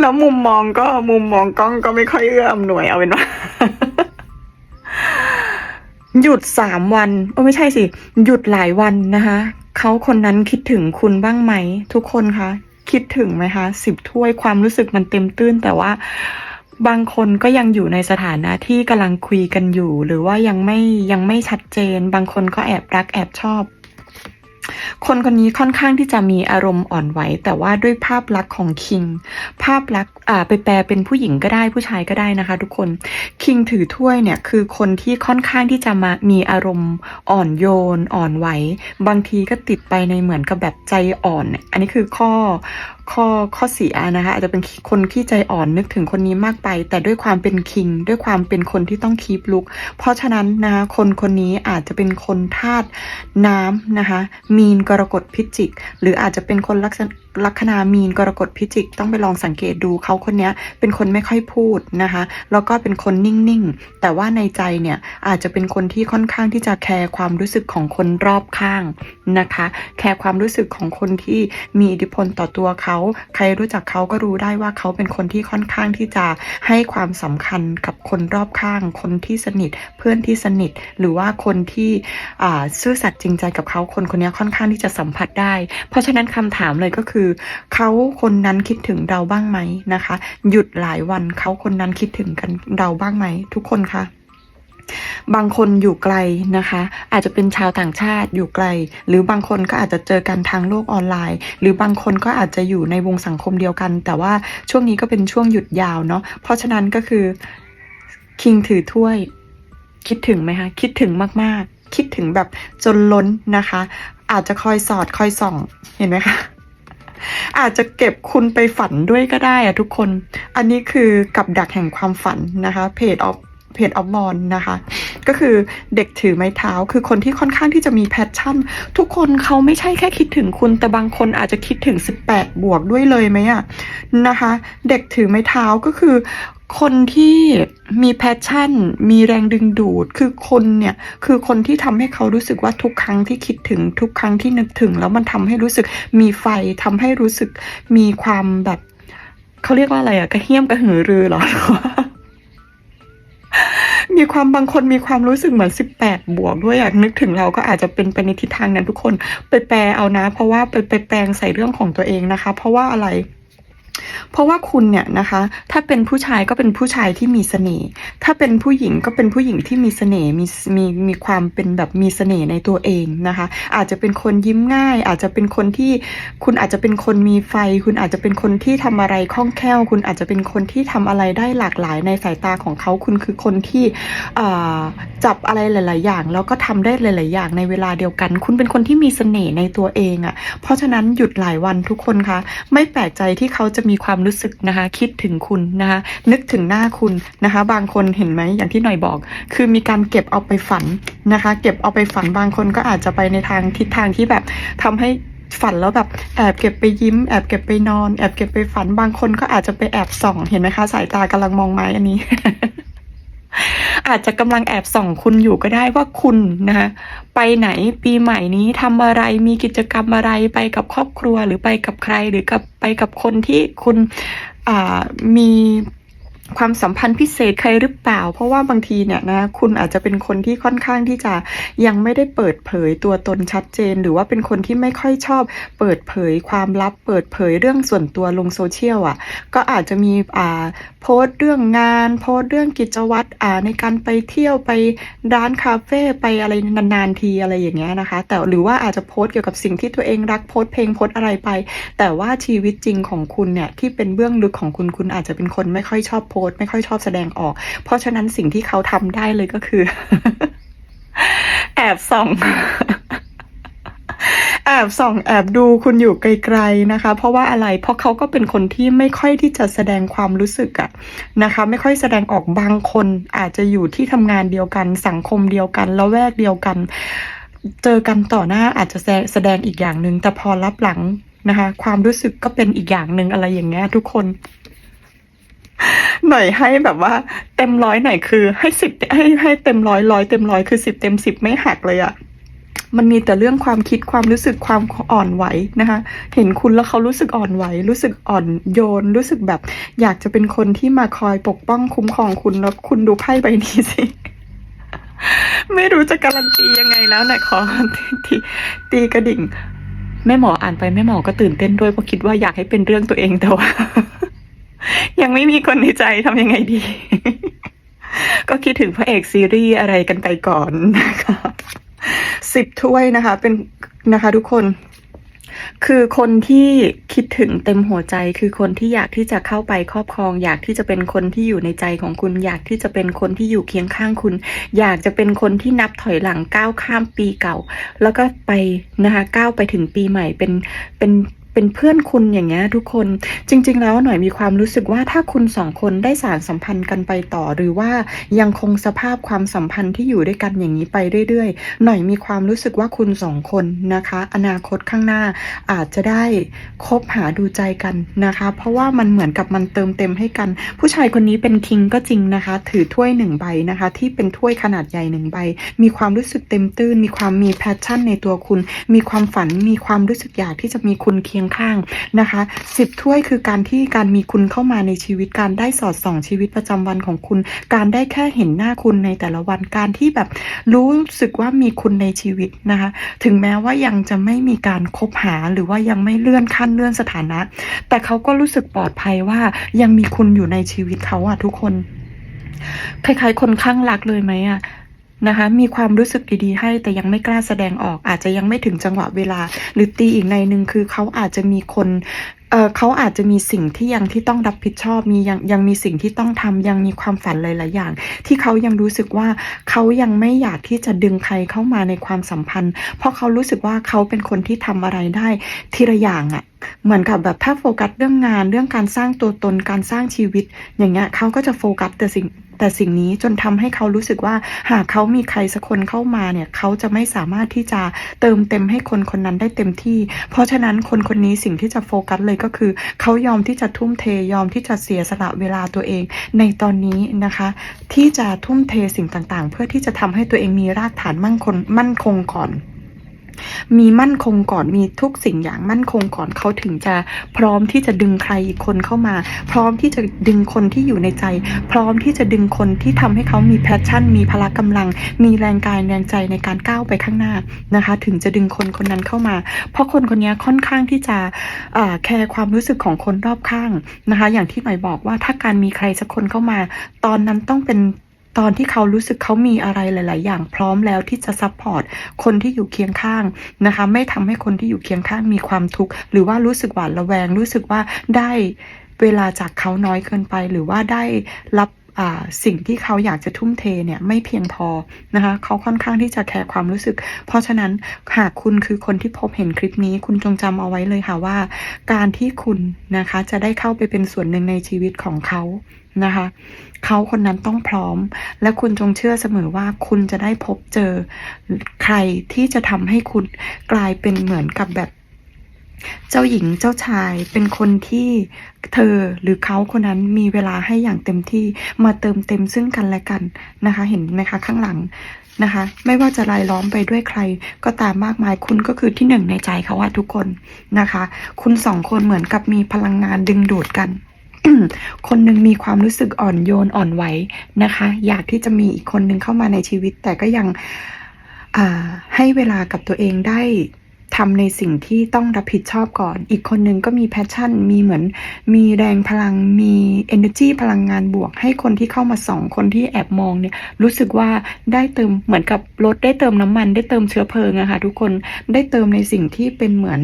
แล้วมุมมองก็มุมมองกล้องก็ไม่ค่อยเอื้ออำนวยเอาเป็นว่า หยุดสามวันโอ้ไม่ใช่สิ หยุดหลายวันนะคะเขาคนนั้นคิดถึงคุณบ้างไหม ทุกคนคะคิดถึงไหมคะสิบถ้วยความรู้สึกมันเต็มตื้น แต่ว่าบางคนก็ยังอยู่ในสถานะที่กำลังคุยกันอยู่ หรือว่ายังไม่ยังไม่ชัดเจน บางคนก็แอบรักแอบชอบ คนคนนี้ค่อนข้างที่จะมีอารมณ์อ่อนไหว แต่ว่าด้วยภาพลักษณ์ของคิง ภาพลักษณ์อ่าไปแปลเป็นผู้หญิงก็ได้ผู้ชายก็ได้นะคะ ทุกคนคิงถือถ้วยเนี่ยคือคนที่ค่อนข้างที่จะมามีอารมณ์อ่อนโยน อ่อนไหว บางทีก็ติดไปในเหมือนกับแบบใจอ่อน อันนี้คือข้อข้อข้อเสียนะคะอาจจะเป็นคนที่ใจอ่อนนึกถึงคนนี้มากไป แต่ด้วยความเป็นคิง ด้วยความเป็นคนที่ต้องคีปลุก เพราะฉะนั้นนะคะคนคนนี้อาจจะเป็นคนธาตุน้ำนะคะมีนกรกฎพิจิก หรืออาจจะเป็นคนลักษณะลัคนามีนกรกฎพิจิกต้องไปลองสังเกตดูเขาคนนี้เป็นคนไม่ค่อยพูดนะคะแล้วก็เป็นคนนิ่งๆ แต่ว่าในใจเนี่ยอาจจะเป็นคนที่ค่อนข้างที่จะแคร์ความรู้สึกของคนรอบข้างนะคะ แคร์ความรู้สึกของคนที่มีอิทธิพลต่อตัวเขาใครรู้จักเขาก็รู้ได้ว่าเขาเป็นคนที่ค่อนข้างที่จะให้ความสำคัญกับคนรอบข้าง คนที่สนิท เพื่อนที่สนิท หรือว่าคนที่อ่าซื่อสัตย์จริงใจกับเขาคนคนนี้ค่อนข้างที่จะสัมผัสได้ เพราะฉะนั้นคำถามเลยก็คือเขาคนนั้นคิดถึงเราบ้างไหมนะคะ หยุดหลายวันเขาคนนั้นคิดถึงกันเราบ้างไหมทุกคนคะบางคนอยู่ไกลนะคะ อาจจะเป็นชาวต่างชาติอยู่ไกล หรือบางคนก็อาจจะเจอกันทางโลกออนไลน์ หรือบางคนก็อาจจะอยู่ในวงสังคมเดียวกัน แต่ว่าช่วงนี้ก็เป็นช่วงหยุดยาวเนาะเพราะฉะนั้นก็คือคิงถือถ้วยคิดถึงไหมคะคิดถึงมากๆ คิดถึงแบบจนล้นนะคะ อาจจะคอยสอดคอยส่องเห็นไหมคะ อาจจะเก็บคุณไปฝันด้วยก็ได้อะทุกคน อันนี้คือกับดักแห่งความฝันนะคะเพจออฟ เพจออฟบอลนะคะ ก็คือเด็กถือไม้เท้าคือคนที่ค่อนข้างที่จะมีแพชชั่น ทุกคนเขาไม่ใช่แค่คิดถึงคุณ แต่บางคนอาจจะคิดถึง 18 บวกด้วยเลยไหมอะนะคะ เด็กถือไม้เท้าก็คือคนที่มีแพชชั่น มีแรงดึงดูด คือคนเนี่ย คือคนที่ทำให้เขารู้สึกว่าทุกครั้งที่คิดถึงทุกครั้งที่นึกถึง แล้วมันทำให้รู้สึกมีไฟทำให้รู้สึกมีความแบบเขาเรียกว่าอะไรอะกระเฮี้ยมกระหือรือเหรอ มีความบางคนมีความรู้สึกเหมือน18บวกด้วยอยากนึกถึงเราก็อาจจะเป็นไปในทิศทางนั้นทุกคนไปแปลเอานะ เพราะว่าไปไปแปลงใส่เรื่องของตัวเองนะคะ เพราะว่าอะไร เพราะว่าคุณเนี่ยนะคะ ถ้าเป็นผู้ชายก็เป็นผู้ชายที่มีเสน่ห์ ถ้าเป็นผู้หญิงก็เป็นผู้หญิงที่มีเสน่ห์ มีมีมีความเป็นแบบมีเสน่ห์ในตัวเองนะคะ อาจจะเป็นคนยิ้มง่าย อาจจะเป็นคนที่คุณอาจจะเป็นคนมีไฟ คุณอาจจะเป็นคนที่ทำอะไรคล่องแคล่ว คุณอาจจะเป็นคนที่ทำอะไรได้หลากหลายในสายตาของเขาคุณคือคนที่จับอะไรหลาย ๆ อย่าง แล้วก็ทำได้หลาย ๆ อย่างในเวลาเดียวกัน คุณเป็นคนที่มีเสน่ห์ในตัวเองอะ่ะ เพราะฉะนั้นหยุดหลายวันทุกคนคะไม่แปลกใจที่เขาจะมีความรู้สึกนะคะ คิดถึงคุณนะคะ นึกถึงหน้าคุณนะคะ บางคนเห็นไหมอย่างที่หน่อยบอก คือมีการเก็บเอาไปฝันนะคะ เก็บเอาไปฝันบางคนก็อาจจะไปในทางทิศทางที่แบบทำให้ฝันแล้วแบบแอบเก็บไปยิ้มแอบเก็บไปนอน แอบเก็บไปฝันบางคนก็อาจจะไปแอบส่อง เห็นไหมคะ สายตากำลังมองไม้อันนี้ อาจจะกำลังแอบส่องคุณอยู่ก็ได้ว่าคุณนะคะไปไหนปีใหม่นี้ทำอะไรมีกิจกรรมอะไรไปกับครอบครัวหรือไปกับใครหรือกับไปกับคนที่คุณมี ความสัมพันธ์พิเศษใครหรือเปล่า เพราะว่าบางทีเนี่ยนะคุณอาจจะเป็นคนที่ค่อนข้างที่จะยังไม่ได้เปิดเผยตัวตนชัดเจน หรือว่าเป็นคนที่ไม่ค่อยชอบ เปิดเผยความลับ เปิดเผยเรื่องส่วนตัวลงโซเชียลอะ ก็อาจจะมีอ่าโพสต์เรื่องงาน โพสต์เรื่องกิจวัตรอ่าในการไปเที่ยวไปร้านคาเฟ่ไปอะไรนานๆทีอะไรอย่างเงี้ยนะคะ แต่หรือว่าอาจจะโพสต์เกี่ยวกับสิ่งที่ตัวเองรักโพสต์เพลงโพสต์อะไรไป แต่ว่าชีวิตจริงของคุณเนี่ยที่เป็นเบื้องลึกของคุณคุณอาจจะเป็นคนไม่ค่อยชอบโพสต์ไม่ค่อยชอบแสดงออก เพราะฉะนั้นสิ่งที่เขาทำได้เลยก็คือ แอบส่องแอบส่องแอบดูคุณอยู่ไกลๆนะคะ เพราะว่าอะไรเพราะเขาก็เป็นคนที่ไม่ค่อยที่จะแสดงความรู้สึกอะนะคะ ไม่ค่อยแสดงออกบางคนอาจจะอยู่ที่ทำงานเดียวกัน สังคมเดียวกันแล้วแวกเดียวกัน เจอกันต่อหน้าอาจจะแสแสดงอีกอย่างหนึ่งแต่พอรับหลังนะคะ ความรู้สึกก็เป็นอีกอย่างหนึ่งอะไรอย่างเงี้ยทุกคน หน่อยให้แบบว่า เต็มร้อยหน่อยคือ ให้สิบให้ให้เต็มร้อยร้อยเต็มร้อยคือสิบเต็มสิบไม่หักเลยอะมันมีแต่เรื่องความคิดความรู้สึกความอ่อนไหวนะคะ เห็นคุณแล้วเขารู้สึกอ่อนไหว รู้สึกอ่อนโยน รู้สึกแบบ อยากจะเป็นคนที่มาคอยปกป้องคุ้มครองคุณแล้วคุณดูไพ่ใบนี้สิไม่รู้จะการันตียังไงแล้วนะขอตีตีกระดิ่งแม่หมออ่านไปแม่หมอก็ตื่นเต้นด้วยเพราะคิดว่าอยากให้เป็นเรื่องตัวเองแต่ว่า ยังไม่มีคนในใจทำยังไงดี ก็คิดถึงพระเอกซีรีส์อะไรกันไปก่อนนะคะสิบถ้วยนะคะ เป็นนะคะทุกคน คือคนที่คิดถึงเต็มหัวใจ คือคนที่อยากที่จะเข้าไปครอบครอง อยากที่จะเป็นคนที่อยู่ในใจของคุณ อยากที่จะเป็นคนที่อยู่เคียงข้างคุณ อยากจะเป็นคนที่นับถอยหลังก้าวข้ามปีเก่า แล้วก็ไปนะคะก้าวไปถึงปีใหม่เป็นเป็น เป็นเพื่อนคุณอย่างเงี้ยทุกคนจริง ๆ แล้วหน่อยมีความรู้สึกว่าถ้าคุณสองคนได้สารสัมพันธ์กันไปต่อ หรือว่ายังคงสภาพความสัมพันธ์ที่อยู่ด้วยกันอย่างนี้ไปเรื่อยๆ หน่อยมีความรู้สึกว่าคุณสองคนนะคะ อนาคตข้างหน้าอาจจะได้คบหาดูใจกันนะคะ เพราะว่ามันเหมือนกับมันเติมเต็มให้กัน ผู้ชายคนนี้เป็นคิงก็จริงนะคะ ถือถ้วยหนึ่งใบนะคะ ที่เป็นถ้วยขนาดใหญ่หนึ่งใบ มีความรู้สึกเต็มตื้น มีความมีแพชชั่นในตัวคุณ มีความฝันมีความรู้สึกอยากที่จะมีคุณเคียงข้างนะคะสิบถ้วยคือการที่การมีคุณเข้ามาในชีวิตการได้สอดส่องชีวิตประจำวันของคุณ การได้แค่เห็นหน้าคุณในแต่ละวันการที่แบบรู้สึกว่ามีคุณในชีวิตนะคะ ถึงแม้ว่ายังจะไม่มีการคบหาหรือว่ายังไม่เลื่อนขั้นเลื่อนสถานะ แต่เขาก็รู้สึกปลอดภัยว่ายังมีคุณอยู่ในชีวิตเขาอะทุกคนคล้ายๆคนข้างรักเลยไหมอะ นะคะมีความรู้สึกดีๆให้แต่ยังไม่กล้าแสดงออก อาจจะยังไม่ถึงจังหวะเวลา หรือตีอีกในหนึ่งคือเขาอาจจะมีคนเออเขาอาจจะมีสิ่งที่ยังที่ต้องรับผิดชอบ มียังยังมีสิ่งที่ต้องทำยังมีความฝันหลายๆอย่าง ที่เขายังรู้สึกว่าเขายังไม่อยากที่จะดึงใครเข้ามาในความสัมพันธ์ เพราะเขารู้สึกว่าเขาเป็นคนที่ทำอะไรได้ทีละอย่างอะเหมือนกับแบบถ้าโฟกัสเรื่องงานเรื่องการสร้างตัวตนการสร้างชีวิต อย่างเงี้ยเขาก็จะโฟกัสแต่สิ่ง แต่สิ่งนี้จนทำให้เขารู้สึกว่าหากเขามีใครสักคนเข้ามาเนี่ยเขาจะไม่สามารถที่จะเติมเต็มให้คนคนนั้นได้เต็มที่ เพราะฉะนั้นคนคนนี้สิ่งที่จะโฟกัสเลยก็คือเขายอมที่จะทุ่มเทยอมที่จะเสียสละเวลาตัวเอง ในตอนนี้นะคะ ที่จะทุ่มเทสิ่งต่างๆ เพื่อที่จะทำให้ตัวเองมีรากฐานมั่นคงมั่นคงก่อน มีมั่นคงก่อนมีทุกสิ่งอย่างมั่นคงก่อนเขาถึงจะพร้อมที่จะดึงใครอีกคนเข้ามา พร้อมที่จะดึงคนที่อยู่ในใจ พร้อมที่จะดึงคนที่ทำให้เขามีแพชชั่น มีพละกำลัง มีแรงกายแรงใจในการก้าวไปข้างหน้านะคะ ถึงจะดึงคนคนนั้นเข้ามา เพราะคนคนนี้ค่อนข้างที่จะแคร์ความรู้สึกของคนรอบข้างนะคะ อย่างที่หน่อยบอกว่าถ้าการมีใครสักคนเข้ามา ตอนนั้นต้องเป็น ตอนที่เขารู้สึกเขามีอะไรหลาย ๆ อย่างพร้อมแล้วที่จะซัพพอร์ตคนที่อยู่เคียงข้างนะคะไม่ทำให้คนที่อยู่เคียงข้างมีความทุกข์หรือว่ารู้สึกหวาดระแวง รู้สึกว่าได้เวลาจากเขาน้อยเกินไป หรือว่าได้รับ สิ่งที่เขาอยากจะทุ่มเทเนี่ยไม่เพียงพอนะคะเขาค่อนข้างที่จะแคร์ความรู้สึก เพราะฉะนั้นหากคุณคือคนที่พบเห็นคลิปนี้ คุณจงจำเอาไว้เลยค่ะว่า การที่คุณนะคะจะได้เข้าไปเป็นส่วนหนึ่งในชีวิตของเขานะคะเขาคนนั้นต้องพร้อม และคุณจงเชื่อเสมอว่าคุณจะได้พบเจอใครที่จะทำให้คุณกลายเป็นเหมือนกับแบบ เจ้าหญิงเจ้าชายเป็นคนที่เธอหรือเขาคนนั้นมีเวลาให้อย่างเต็มที่มาเติมเต็มซึ่งกันและกันนะคะ เห็นไหมคะข้างหลังนะคะ ไม่ว่าจะรายล้อมไปด้วยใคร ก็ตามมากมายคุณก็คือที่หนึ่งในใจเขาว่าทุกคนนะคะ คุณสองคนเหมือนกับมีพลังงานดึงดูดกันคนหนึ่งมีความรู้สึกอ่อนโยนอ่อนไหวนะคะ อยากที่จะมีอีกคนหนึ่งเข้ามาในชีวิต แต่ก็ยังให้เวลากับตัวเองได้ ทำในสิ่งที่ต้องรับผิดชอบก่อน อีกคนนึงก็มีแพชชั่น มีเหมือน มีแรงพลัง มี energy พลังงานบวก ให้คนที่เข้ามาสอง คนที่แอบมองเนี่ย รู้สึกว่าได้เติม เหมือนกับรถได้เติมน้ำมัน ได้เติมเชื้อเพลิงอะค่ะทุกคน ได้เติมในสิ่งที่เป็นเหมือน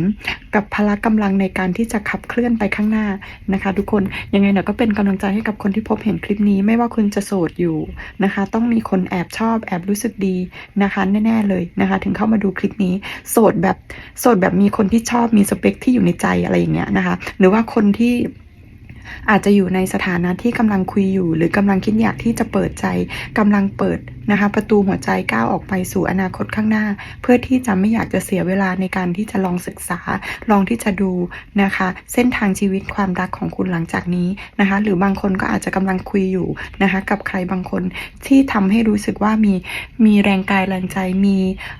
กับพละกำลังในการที่จะขับเคลื่อนไปข้างหน้านะคะ ทุกคน ยังไงเนาะก็เป็นกำลังใจให้กับคนที่พบเห็นคลิปนี้ ไม่ว่าคุณจะโสดอยู่นะคะ ต้องมีคนแอบชอบ แอบรู้สึกดีนะคะ แน่ ๆ เลยนะคะ ถึงเข้ามาดูคลิปนี้ โสดแบบโสดแบบมีคนที่ชอบมีสเปคที่อยู่ในใจอะไรอย่างเงี้ยนะคะ หรือว่าคนที่อาจจะอยู่ในสถานะที่กำลังคุยอยู่ หรือกำลังคิดอยากที่จะเปิดใจกำลังเปิดนะคะประตูหัวใจก้าวออกไปสู่อนาคตข้างหน้า เพื่อที่จะไม่อยากจะเสียเวลาในการที่จะลองศึกษา ลองที่จะดูนะคะ เส้นทางชีวิตความรักของคุณหลังจากนี้นะคะ หรือบางคนก็อาจจะกำลังคุยอยู่นะคะกับใครบางคนที่ทำให้รู้สึกว่ามีมีแรงกายแรงใจมี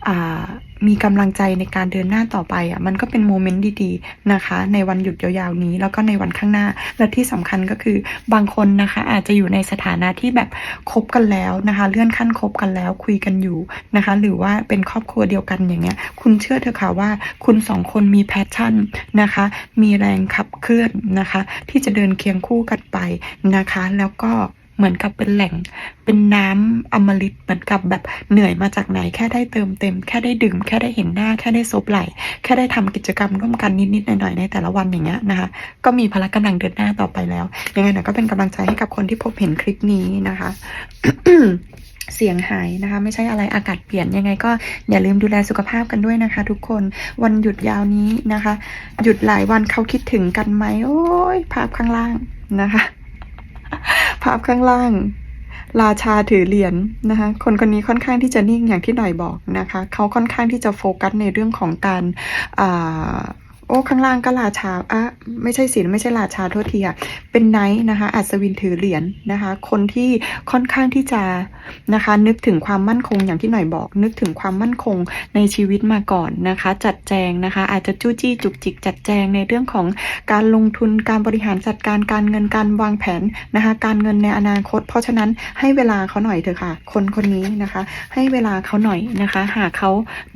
อ่า มีกำลังใจในการเดินหน้าต่อไปอะมันก็เป็นโมเมนต์ดีๆนะคะ ในวันหยุดยาวๆนี้ แล้วก็ในวันข้างหน้า และที่สำคัญก็คือบางคนนะคะ อาจจะอยู่ในสถานะที่แบบคบกันแล้วนะคะ เลื่อนขั้นคบกันแล้วคุยกันอยู่นะคะ หรือว่าเป็นครอบครัวเดียวกันอย่างเงี้ย คุณเชื่อเถอะค่ะว่าคุณสองคนมีแพชชั่นนะคะ มีแรงขับเคลื่อนนะคะ ที่จะเดินเคียงคู่กันไปนะคะ แล้วก็ เหมือนกับเป็นแหล่ง เป็นน้ำอมฤตเหมือนกับแบบเหนื่อยมาจากไหน แค่ได้เติมเต็ม แค่ได้ดื่ม แค่ได้เห็นหน้า แค่ได้ซบไหล แค่ได้ทำกิจกรรมร่วมกันนิดๆหน่อยๆในแต่ละวันอย่างเงี้ยนะคะ ก็มีพละกำลังเดินหน้าต่อไปแล้ว ยังไงนะก็เป็นกำลังใจให้กับคนที่พบเห็นคลิปนี้นะคะเสียงหายนะคะ ไม่ใช่อะไรอากาศเปลี่ยนยังไงก็อย่าลืมดูแลสุขภาพกันด้วยนะคะ ทุกคนวันหยุดยาวนี้นะคะ หยุดหลายวันเขาคิดถึงกันไหมโอ้ยภาพข้างล่างนะคะ ภาพข้างล่าง ราชาถือเหรียญนะคะ คนคนนี้ค่อนข้างที่จะนิ่งอย่างที่หน่อยบอกนะคะ เขาค่อนข้างที่จะโฟกัสในเรื่องของการอ่า โอ้ข้างล่างก็ราชาอะไม่ใช่สิไม่ใช่ราชาโทษทีอะเป็นไนท์นะคะอัศวินถือเหรียญนะคะ คนที่ค่อนข้างที่จะนะคะ นึกถึงความมั่นคงอย่างที่หน่อยบอก นึกถึงความมั่นคงในชีวิตมาก่อนนะคะ จัดแจงนะคะ อาจจะจู้จี้จุกจิกจัดแจงในเรื่องของการลงทุนการบริหารจัดการการเงินการวางแผนนะคะ การเงินในอนาคต เพราะฉะนั้นให้เวลาเขาหน่อยเถอะค่ะ คนคนนี้นะคะ ให้เวลาเขาหน่อยนะคะ หากเขา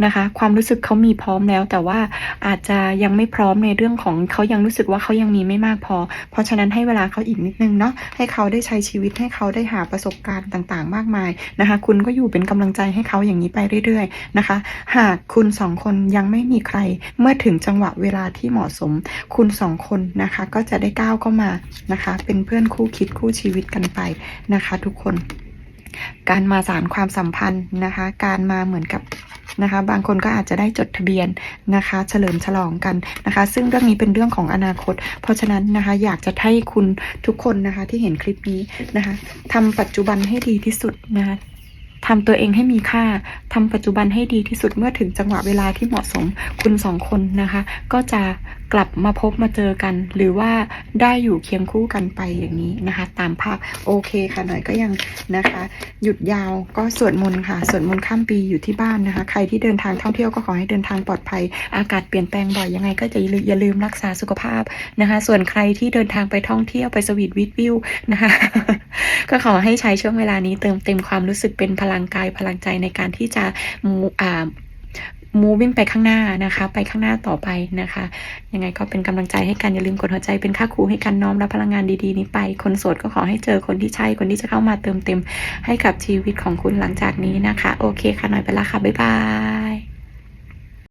นะคะ ความรู้สึกเขามีพร้อมแล้วแต่ว่าอาจจะยังไม่พร้อมในเรื่องของเขายังรู้สึกว่าเขายังมีไม่มากพอ เพราะฉะนั้นให้เวลาเขาอีกนิดนึงเนาะให้เขาได้ใช้ชีวิตให้เขาได้หาประสบการณ์ต่างๆ มากมายนะคะ คุณก็อยู่เป็นกำลังใจให้เขาอย่างนี้ไปเรื่อยๆนะคะ หากคุณสองคนยังไม่มีใคร เมื่อถึงจังหวะเวลาที่เหมาะสม คุณสองคนนะคะก็จะได้ก้าวเข้ามานะคะ เป็นเพื่อนคู่คิดคู่ชีวิตกันไปนะคะ ทุกคน การมาสารความสัมพันธ์นะคะ การมาเหมือนกับ นะคะ บางคนก็อาจจะได้จดทะเบียนนะคะ เฉลิมฉลองกันนะคะ ซึ่งเรื่องนี้เป็นเรื่องของอนาคต เพราะฉะนั้นนะคะอยากจะให้คุณทุกคนนะคะที่เห็นคลิปนี้นะคะทำปัจจุบันให้ดีที่สุดนะคะ ทำตัวเองให้มีค่าทำปัจจุบันให้ดีที่สุดเมื่อถึงจังหวะเวลาที่เหมาะสมคุณสองคนนะคะ ก็จะกลับมาพบมาเจอกัน หรือว่าได้อยู่เคียงคู่กันไปอย่างนี้นะคะ ตามภาพโอเคค่ะหน่อยก็ยังนะคะ หยุดยาวก็สวดมนต์ค่ะสวดมนต์ข้ามปีอยู่ที่บ้านนะคะ ใครที่เดินทางท่องเที่ยวก็ขอให้เดินทางปลอดภัย อากาศเปลี่ยนแปลงบ่อยยังไงก็จะอย่าลืมรักษาสุขภาพนะคะ ส่วนใครที่เดินทางไปท่องเที่ยวไปสวีทวิทวิวนะคะก็ขอให้ใช้ช่วงเวลานี้เติมเต็มความรู้สึกเป็นพลังกายพลังใจในการที่จะมูอ่า moving ไปข้างหน้านะคะ ไปข้างหน้าต่อไปนะคะ ยังไงก็เป็นกำลังใจให้กันอย่าลืมกดหัวใจเป็นค่าครูให้กันน้อมรับพลังงานดีๆนี้ไป คนโสดก็ขอให้เจอคนที่ใช่คนที่จะเข้ามาเติมเต็มให้กับชีวิตของคุณหลังจากนี้นะคะ โอเคค่ะหน่อยไปละค่ะ บ๊ายบาย